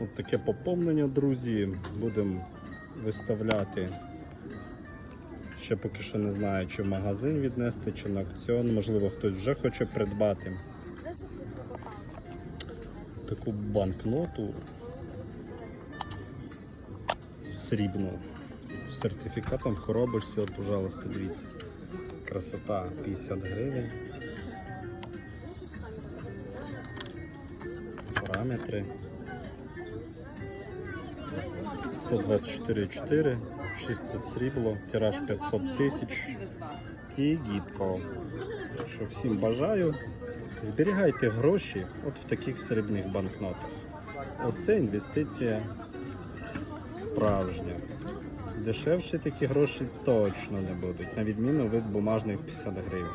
От таке поповнення, друзі. Будемо виставляти. Ще поки що не знаю, чи в магазин віднести, чи на аукціон. Можливо, хтось вже хоче придбати таку банкноту срібну з сертифікатом в коробочці. От, пожалуйста, дивіться. Красота 50 гривень. Параметри. 124,4, чисте срібло, тираж 500 тисяч. Тігітко. Так що всім бажаю. Зберігайте гроші от в таких срібних банкнотах. Оце інвестиція справжня. Дешевші такі гроші точно не будуть, на відміну від бумажних 50 гривень.